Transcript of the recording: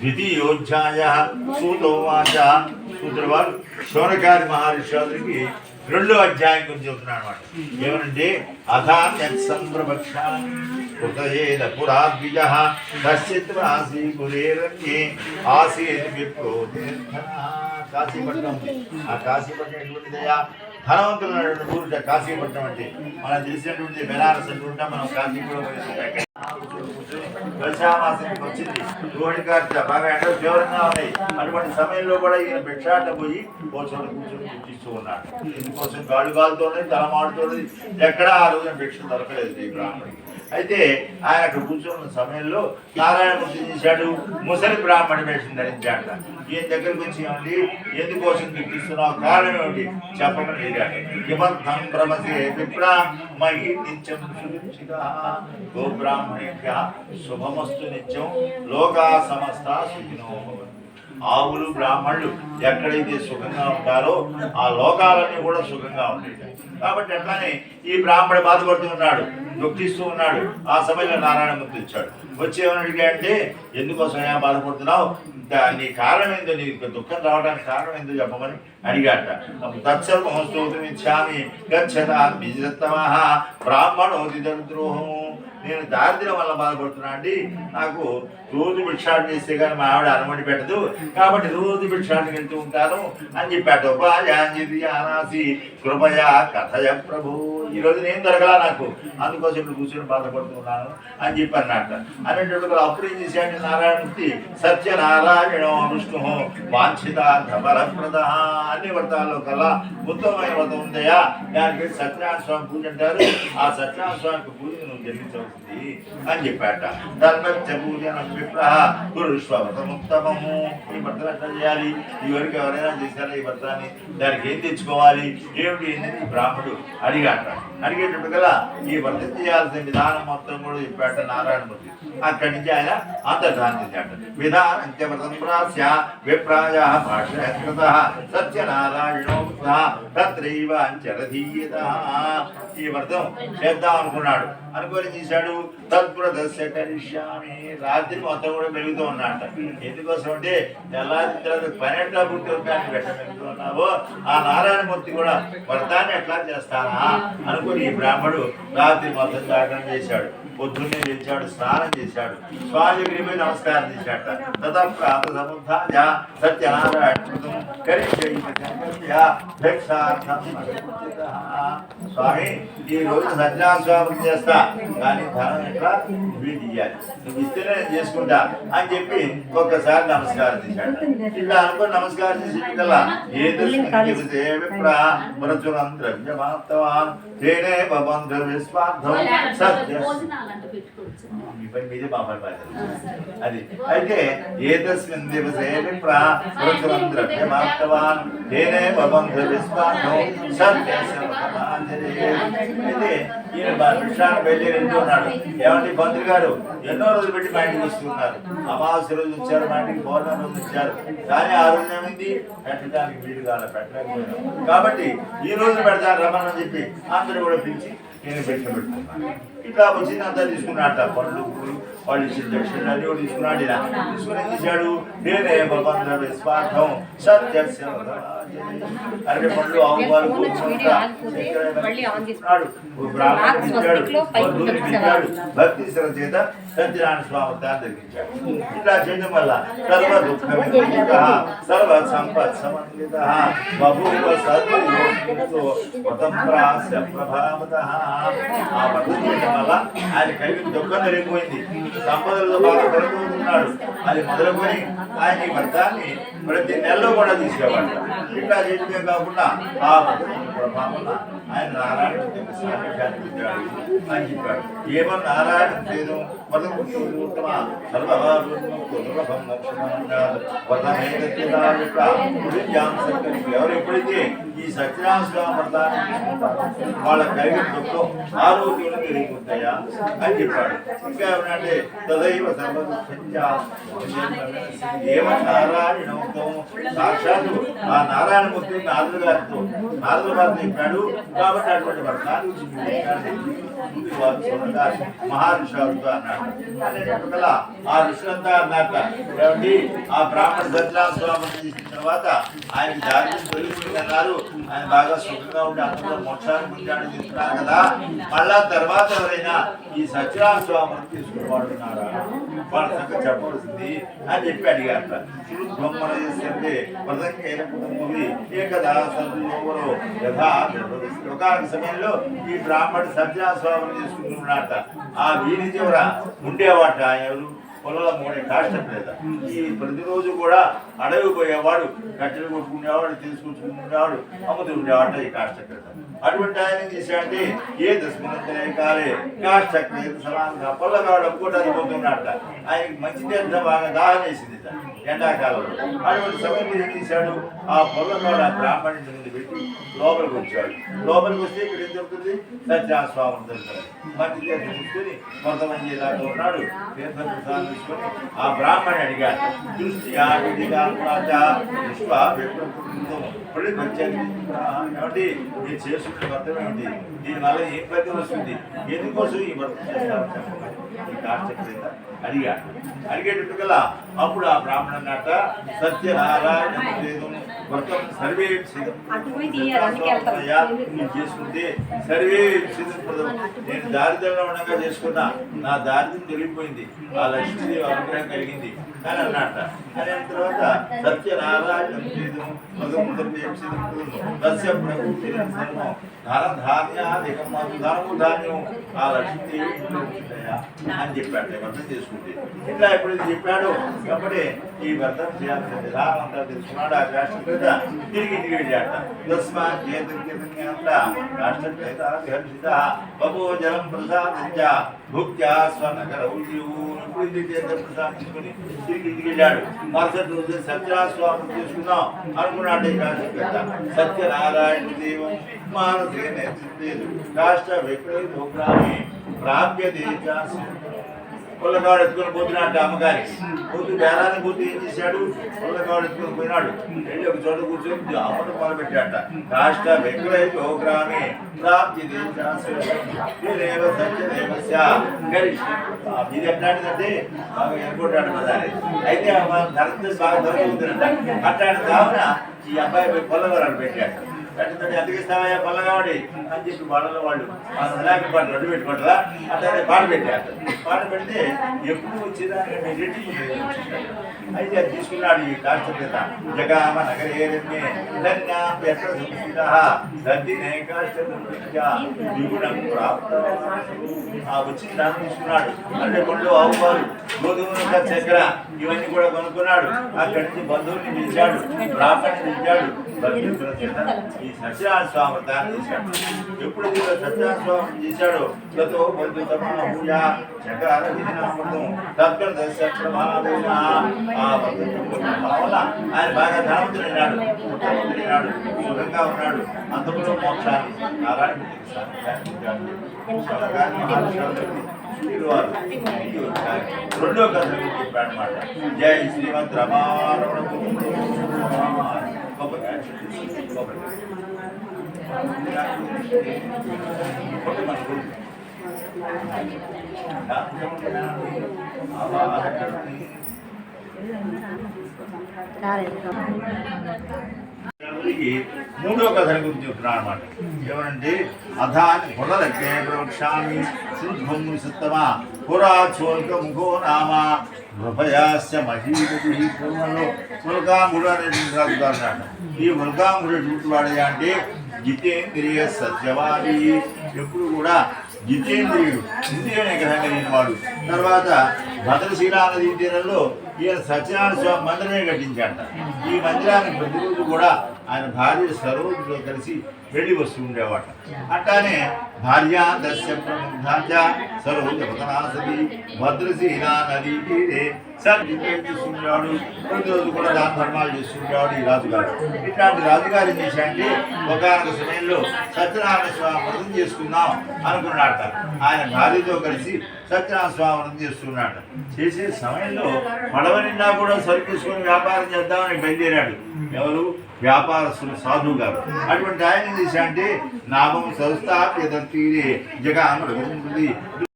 ద్వితీయోధ్యాయ సూతోవాచ సూత్రుడు వారు శౌనకాది రెండో అధ్యాయం గురించి చెబుతున్నాడు అనమాట ఏమనంటే అథాన్యత్సంప్రభక్షామి కృతయేద పురాద్విజ కశ్చిత్ ఆసీ గురేరణ్యే విప్రో కాశీపట్నం ఆ కాశీపట్నం ఎటువంటిదయా ధనవంతులు ఉన్నటువంటి ఊరు కాశీపట్నం అంటే మనం తెలిసినటువంటి బెనారస్ అంటుంటాం మనం కాశీ కూడా దశామాసానికి వచ్చింది. రోహిణి కార్తె బాగా ఎండలు తీవ్రంగా ఉన్నాయి. అటువంటి సమయంలో కూడా ఈయన భిక్షాట పోయి కూర్చొని కూర్చొని పూజిస్తూ ఉన్నాడు. ఇందుకోసం గాడు గాలుతోనే తలమాడుతోంది ఎక్కడా ఆ రోజున భిక్ష దొరకలేదు ఈ బ్రాహ్మణికి అయితే ఆయన అక్కడ కూర్చున్న సమయంలో నారాయణమూర్తి చేశాడు. ముసలి బ్రాహ్మణ వేషం ధరించాట ఈయన దగ్గరకు వచ్చి ఏమండి? ఎందుకోసం దుఃఖిస్తున్నావు కారణం ఏమిటి? చెప్పమని అడిగాడు. కిమర్థం భ్రమసే విప్రా మహి నిత్యం సురక్షిత గో శుభమస్తు నిత్యం లోకా సమస్త సుఖినో ఆవులు బ్రాహ్మణులు ఎక్కడైతే సుఖంగా ఉంటారో ఆ లోకాలన్నీ కూడా సుఖంగా ఉంటాయి కాబట్టి అట్లానే ఈ బ్రాహ్మడు బాధపడుతూ ఉన్నాడు. దుఃఖిస్తూ ఉన్నాడు. ఆ సమయంలో నారాయణమూర్తి వచ్చాడు వచ్చి ఏమని అంటే ఎందుకోసం ఏం బాధపడుతున్నావు? నీ కారణం ఏందో నీ దుఃఖం రావడానికి కారణం ఏందో చెప్పమని అడిగాట. తత్సర్వస్తోతం ఇచ్చామి. గచ్చత నిజత్తమః బ్రాహ్మణోది దరిద్రోహము నేను దారిద్ర్యం వల్ల బాధపడుతున్నా అండి. నాకు రోజు భిక్షాటం చేస్తే కానీ మా ఆవిడ అనుమతి పెట్టదు. కాబట్టి రోజు భిక్షాటం వెళ్తూ ఉంటాను అని చెప్పాట ఉపాయాంజలి అనాసి కృపయా కథయ ప్రభు. ఈ రోజు నేను దొరకలా నాకు. అందుకోసం ఇప్పుడు కూర్చొని బాధపడుతున్నాను అని చెప్పి అన్నట్ట అనేటప్పుడు అప్పుడు ఏం చేశాడు? నారాయణమూర్తి సత్యనారాయణ విష్ణు వాంఛిత ధమరప్రద అన్ని వ్రతాల్లో కల్లా ఉత్తమమైన వ్రతం ఉందయా దానికి సత్యనారాయణ స్వామి పూజ అంటారు. ఆ సత్యనారాయణ స్వామికి పూజ నువ్వు జరిగించవలసింది అని చెప్పాట. ధర్మత్య పూజ విప్రహ కురుష్వ ఈ భర్త ఎట్లా చేయాలి. ఈ ఎవరైనా చేశారా ఈ భర్తని దానికి ఏం తెచ్చుకోవాలి? ఏమిటి ఏంటని ఈ బ్రాహ్మడు అడిగాట. అడిగేటప్పుడు కల్లా ఈ భర్త చేయాల్సిన విధానం మొత్తం కూడా చెప్పాట నారాయణమూర్తి అక్కడి నుంచి ఆయన అంతర్ధానించాడు విధానం చ వ్రతం విప్రాయ భాషకృత సత్యనారాయణో తత్రైవ అంచరధీయత ఈ వ్రతం చేద్దాం అనుకున్నాడు. అనుకొని చేశాడు తద్వ్రతస్య కరిష్యామి రాత్రి మొత్తం కూడా మెలుగుతూ ఉన్నాడు ఎందుకోసం అంటే తెల్లారి తర్వాత పని ఎట్లా పుట్టుకొని పెట్టమెలుగుతూ ఉన్నావో. ఆ నారాయణమూర్తి కూడా వ్రతాన్ని ఎట్లా చేస్తానా? అనుకుని ఈ బ్రాహ్మడు రాత్రి మొత్తం జాగరణ చేశాడు. పొద్దున్నే లేచాడు స్నానం చేశాడు. స్వామి దగ్గరికి నమస్కారం చేశాట తదా ప్రాత సముద్ధాయ సత్యనారాయణ స్వామి ఈ రోజు సత్యనారాయణ స్వామి చేస్తా. కానీ ధనం ఎట్లా? నువ్వే తీయాలి. నువ్వు ఇస్తేనే నేను చేసుకుంటా అని చెప్పి ఒక్కసారి నమస్కారం చేశాడు. ఇట్లా అనుకుని నమస్కారం చేసి కల్లా ఏదో మరచురం ద్రవ్యమాప్తవాన్ తేనే విస్వార్థం సత్య. మీ పని మీదే మా పని అది. అయితే ఏ ఏతస్మిన్ దివసే విప్ర పురుషులం ద్రవ్యమాప్తవాన్ తేనే బబంధ విస్వార్థం సత్య అయితే ఈయన విషయాన్ని వెళ్ళి వెళ్తూ ఉన్నాడు ఏమండి మంత్రి గారు? ఎన్నో రోజులు పెట్టి మా ఇంటికి వస్తున్నారు అమావాస్య రోజు వచ్చారు మా ఇంటికి పౌర్ణమి రోజు వచ్చారు. కానీ ఆ రోజు ఏమైంది? పెట్టడానికి వీలు కాల పెట్టలేకపోయారు. కాబట్టి ఈ రోజు పెడతాను రమ్మని చెప్పి అందరూ కూడా పిలిచి నేను పెట్టబెట్టుకున్నాను ఇట్లా వచ్చిందంతా తీసుకున్నాట పళ్ళు పూలు వాళ్ళు ఇచ్చిన దక్షిణ అన్ని కూడా తీసుకున్నాడు ఇలా తీసుకుని ఏం చేశాడు? నేనే బంధ విస్వార్థం సత్యస్య అరటి పండ్లు ఆవు పాలు బ్రాహ్మణుడు ఇచ్చాడు బంధువులకు ఇచ్చాడు భక్తి చేత సత్యనారాయణ స్వామి జరిగించాడు ఇట్లా చేయడం వల్ల సర్వ దుఃఖ సర్వ సంపత్ సమన్విత. వ్రతం ప్రాస్య ప్రభావత. ఆ చేయడం వల్ల ఆయన కలిగి దుఃఖం జరిగిపోయింది సంపదలతో బాగా పెరుగుతున్నాడు అది మొదలుకొని ఆయన ఈ వ్రతాన్ని ప్రతి నెలలో కూడా తీసుకెళ్ళాడు ఇట్లా చేయడమే కాకుండా ఆ వ్రతం ప్రభావం ఆయన నారాయణ సాన్నిధ్యాన్ని అని చెప్పాడు. ఏమో నారాయణ లేదు మొదలు ఉత్తమ ఎవరు ఎప్పుడైతే ఈ సత్యనారాయణ వ్రతాన్ని వాళ్ళ కలిగిన దుఃఖం ఆరోగ్యం పెరిగిపోతాయా అని చెప్పాడు. ఇంకా ఏమనంటే తదైవ ఏమని నారాయణతో సాక్షాత్తు ఆ నారాయణమూర్తి నారదు గారితో. నారదు గారితో చెప్పాడు కాబట్టి అటువంటి వ్రతాన్ని ముందు వారు చూడగా మహారుషులతో అన్నాడు ఆ ఋషులంతా అన్నట్ట ఏమండి ఆ బ్రాహ్మణ సత్యనారాయణ స్వామి తీసిన తర్వాత ఆయన దారి వెళ్ళిపోయింది అన్నారు. ఆయన బాగా సుఖంగా ఉండి అందరూ మోక్షాన్ని పొందాడని చెప్తున్నారు కదా. మళ్ళా తర్వాత ఎవరైనా ఈ సత్యనారాయణ స్వామిని తీసుకుని వాడుతున్నారా? వాళ్ళ సంగతి చెప్పవలసింది అని చెప్పి అడిగారట. బొమ్మలు చేస్తే ప్రదంకైన కుటుంబవి ఏకదా సద్యోగరు యథా ఒక సమయంలో ఈ బ్రాహ్మణుడు సత్యనారాయణ స్వామిని తీసుకుంటున్నాడట. ఆ వీధి చివర ఉండేవాట ఎవరు? పొలాల మూడే కాష్టం లేదా ఈ ప్రతిరోజు కూడా అడవి పోయేవాడు కట్టెలు కొట్టుకునేవాడు తీసుకొచ్చుకునేవాడు అమ్ముతూ ఉండేవాడు ఈ కాష్టక్రేత అటువంటి ఆయన చేశాడంటే ఏ దశమంతరే కాలే కాష్టక్రేత సమానంగా పొల్లగాడు అమ్ముకోవడానికి పోతున్నాడట. ఆయనకి మంచి తీర్థం బాగా దాహం వేసింది ఎండాకాలంలో అటువంటి సమయంలో ఏం చేశాడు ఆ పొలంలో ఆ బ్రాహ్మణుడి ముందు పెట్టి లోపలికి వచ్చాడు. లోపలికి వస్తే ఇక్కడ ఏం జరుగుతుంది? సత్యనారాయణ స్వామి దొరుకుతాడు మంచి తీర్థం తీసుకొని కొంతమంది ఇలాగా ఉన్నాడు. తీర్థం తీసుకొని ఆ బ్రాహ్మణి అడిగాడు. దృష్ట్యా విధిగా ప్రాచ విశ్వ ఇప్పుడు ఏమంటే మీరు చేసుకునే వ్రతం ఏమిటి? దీనివల్ల ఏం ఫలితం వస్తుంది? ఎందుకోసం ఈ వర్తం చేస్తాను చెప్పండి. ఈ కాష్టక్రేత అడిగాడు అడిగేటట్టుకల్లా అప్పుడు ఆ బ్రాహ్మణ నాట సత్యనారాయణ మొత్తం సర్వే నువ్వు చేసుకుంటే సర్వే నేను దారిద్ర్యం ఉండగా చేసుకున్నా. నా దారిద్ర్యం తొలగిపోయింది. ఆ లక్ష్మీదేవి అనుగ్రహం కలిగింది అని అన్నట అనే తర్వాత సత్యనారాయణ వేదం వ్రతం ధన ధాన్యాధికం ధాన్యం ఆ లక్ష్మీదేవి ఇంట్లో అని చెప్పాడు. నిబంధన చేసుకుంటే ఇట్లా ఎప్పుడు చెప్పాడు. కాబట్టి ఈ వ్రతం చేయాల్సింది విధానం తెలుసుకున్నాడు. ఆ రాష్ట్రం మీద తిరిగి ఇంటికి వెళ్ళాట తస్మాత్ చేత రాష్ట్రపేట గర్భిత బహు జలం ప్రసాదించ. భుక్త్యా స్వనగర ఇప్పుడు ఇది తిరిగి ఇంటికి వెళ్ళాడు. మరుసటి రోజు సత్యాస్వామి చేసుకున్నాం అనుకున్నాడే ఈ సత్యనారాయణ దేవం మానసే నేతృత్వేదు రాష్ట్ర విక్రయ ప్రాప్యతే పుల్లకాడు ఎత్తుకుని ఎత్తుకొని పోతున్నాడు అమ్మగారికి. పోతూ బేరాన్ని పోతూ ఏం చేశాడు? పుల్లకాడు ఎత్తుకుని పోయినాడు. వెళ్ళి ఒక చోట కూర్చొని అమ్మను మొదలు పెట్టాట రాష్ట్ర విక్రయ గ్రామే ప్రాప్తి ఇది ఎట్లాంటిదంటే బాగా ఎన్నుకుంటాడు కదా అయితే ధరతో బాగా దొరుకుతుందంట అట్లాంటి కావున ఈ అబ్బాయి పోయి పొల్లగాడు పెట్టాడు. పెట్టిందంటే ఎందుకు ఇస్తావయ్యా అని చెప్పి వాళ్ళలో వాళ్ళు ఆ వినాయక పాట రెండు పెట్టుకుంటారా? అట్లనే పాట పెట్టారు పాట పెడితే ఎప్పుడు వచ్చినా రెడ్డి అయితే అది తీసుకున్నాడు ఈ కాష్టపేత జగామ నగరే రమ్యే ఎక్కడ సంస్కృత దద్దినే కాష్టం ప్రాప్త. ఆ వచ్చిన దాన్ని తీసుకున్నాడు. అంటే పండ్లు ఆవుపాలు గోధుమ చక్కెర ఇవన్నీ కూడా కొనుక్కున్నాడు. అక్కడి నుంచి బంధువుల్ని పిలిచాడు బ్రాహ్మణ్ణి పిలిచాడు. ఈ సత్యనారాయణ ఎప్పుడు ఈ సత్యనారాయణ చేశాడో గతో బంధు పూజ చక్రాల విధినామృతం తత్వ దశక్రమాలైన ఆ ఆయన బాగా ధనవంతుడైనాడు ఉత్తమవంతుడైనాడు సుఖంగా ఉన్నాడు అంతకులో మోక్షాన్ని నారాయణ రెండో కథ చెప్పాడు అన్నమాట జై శ్రీమద్ రమారమణ కాలేదు ఎవరికి? మూడో కథ గురించి చెప్తున్నాను అనమాట ఏమనంటే అధాని పొడలకే ప్రవక్ష్యామి శుద్ధం సుత్తమ పురా చోల్క ముఖో నామ నృపయాస్య మహీపతి పూర్వంలో ముల్కాంగుడు అనేటువంటి రాజుగారు ఈ ముల్కాంగుడు ఎటువంటి వాడయ్యా అంటే జితేంద్రియ సత్యవాది. ఎప్పుడు కూడా జితేంద్రియుడు ఇంద్రియ నిగ్రహం కలిగిన వాడు తర్వాత భద్రశీలా నదీ తీరంలో ఈయన సత్యనారాయణ స్వామి మందిరమే కట్టించాట ఈ మందిరానికి ప్రతిరోజు కూడా ఆయన భార్య సరోజుతో కలిసి వెళ్ళి వస్తూ ఉండేవాట. అట్లానే భార్య దస్య భార్య సరోజ పతనాసతి భద్రశీలా నది తీరే సార్ ప్రతిరోజు కూడా దాన ధర్మాలు చేస్తుండేవాడు ఈ రాజుగారు. ఇట్లాంటి రాజుగారు ఏం చేశాడంటే ఒకనొక సమయంలో సత్యనారాయణ స్వామి వ్రతం చేసుకుందాం అనుకున్నాడట. ఆయన భార్యతో కలిసి సత్యనారాయణ స్వామి వ్రతం చేస్తున్నాడు చేసే సమయంలో పడవ నిండా కూడా సరిపేసుకొని వ్యాపారం చేద్దామని బయలుదేరాడు ఎవరు? వ్యాపారస్తులు సాధువు గారు. అటువంటి ఆయన ఏం చేశాడంటే నామం సంస్థ తీరే జగా